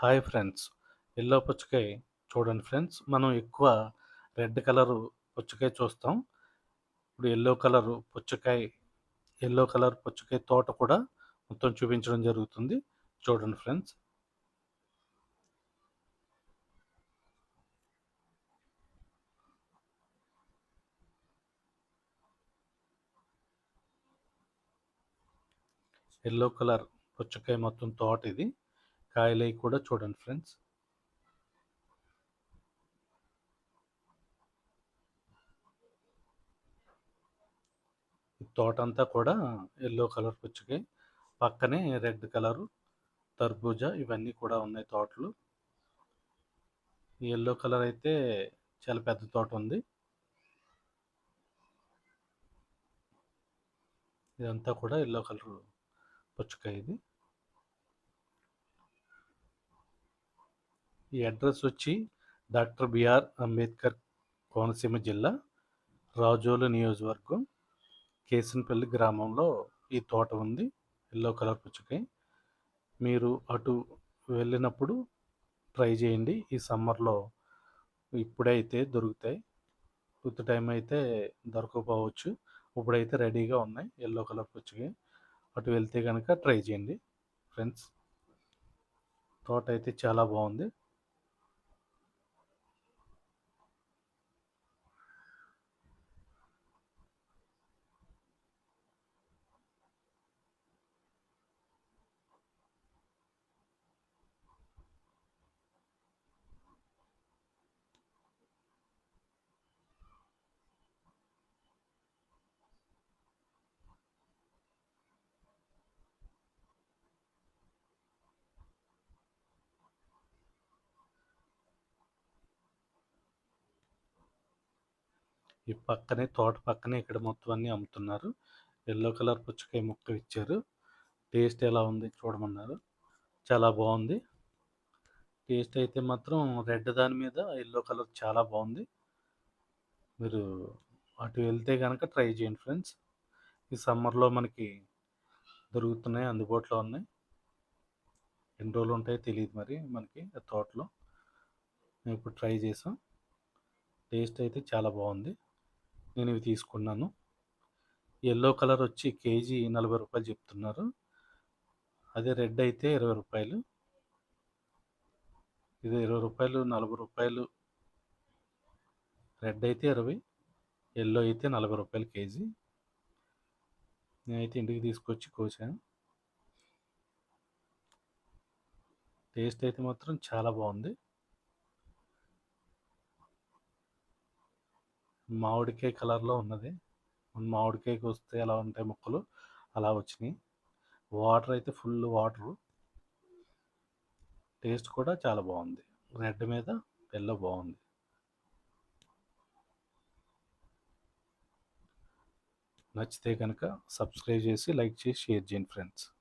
Hi friends. Yellow పుచ్చకాయ చూడండి friends. మనం ఎక్కువ రెడ్ కలరు పుచ్చకాయ చూస్తాం. ఇప్పుడు ఎల్లో కలరు పుచ్చకాయ ఎల్లో కలర్ పుచ్చకాయ తోట కూడా మొత్తం చూపించడం జరుగుతుంది. చూడండి ఫ్రెండ్స్. ఎల్లో కలర్ పుచ్చకాయ మొత్తం తోట ఇది. కాయలై కూడా చూడండి ఫ్రెండ్స్. తోట అంతా కూడా ఎల్లో కలర్ పుచ్చకాయ పక్కనే రెడ్ కలరు తర్బూజా ఇవన్నీ కూడా ఉన్నాయి తోటలు. ఈ ఎల్లో కలర్ అయితే చాలా పెద్ద తోట ఉంది. ఇదంతా కూడా ఎల్లో కలర్ పుచ్చకాయ ఇది. ఈ అడ్రస్ వచ్చి డాక్టర్ బిఆర్ అంబేద్కర్ కోనసీమ జిల్లా రాజోలు నియోజకవర్గం కేసన్పల్లి గ్రామంలో ఈ తోట ఉంది ఎల్లో కలర్ పుచ్చకాయ. మీరు అటు వెళ్ళినప్పుడు ట్రై చేయండి ఈ సమ్మర్లో ఇప్పుడైతే దొరుకుతాయి. కొత్త టైం అయితే దొరకకపోవచ్చు ఇప్పుడైతే రెడీగా ఉన్నాయి ఎల్లో కలర్ పుచ్చకాయ. అటు వెళ్తే కనుక ట్రై చేయండి ఫ్రెండ్స్. తోట అయితే చాలా బాగుంది. ఈ పక్కనే తోట పక్కనే ఇక్కడ మొత్తం అన్నీ అమ్ముతున్నారు. ఎల్లో కలర్ పుచ్చకాయ ముక్క ఇచ్చారు. టేస్ట్ ఎలా ఉంది చూడమన్నారు. చాలా బాగుంది. టేస్ట్ అయితే మాత్రం రెడ్ దాని మీద ఎల్లో కలర్ చాలా బాగుంది. మీరు అటు వెళ్తే కనుక ట్రై చేయండి ఫ్రెండ్స్. ఈ సమ్మర్లో మనకి దొరుకుతున్నాయి అందుబాటులో ఉన్నాయి. ఎన్ని రోజులు ఉంటాయో తెలియదు మరి మనకి తోటలో. మేము ఇప్పుడు ట్రై చేసాం. టేస్ట్ అయితే చాలా బాగుంది. నేను ఇవి తీసుకున్నాను. ఎల్లో కలర్ వచ్చి కేజీ నలభై రూపాయలు చెప్తున్నారు. అదే రెడ్ అయితే ఇరవై రూపాయలు. ఇది ఇరవై రూపాయలు నలభై రూపాయలు. రెడ్ అయితే ఇరవై ఎల్లో అయితే నలభై రూపాయలు కేజీ. నేనైతే ఇంటికి తీసుకొచ్చి కోసాను. టేస్ట్ అయితే మాత్రం చాలా బాగుంది. మామిడికాయ కలర్లో ఉన్నది. మామిడికాయకి వస్తే ఎలా ఉంటాయి మొక్కలు? అలా వచ్చినాయి. వాటర్ అయితే ఫుల్ వాటరు. టేస్ట్ కూడా చాలా బాగుంది. రెడ్ మీద ఎల్లో బాగుంది. నచ్చితే కనుక సబ్స్క్రైబ్ చేసి లైక్ చేసి షేర్ చేయండి ఫ్రెండ్స్.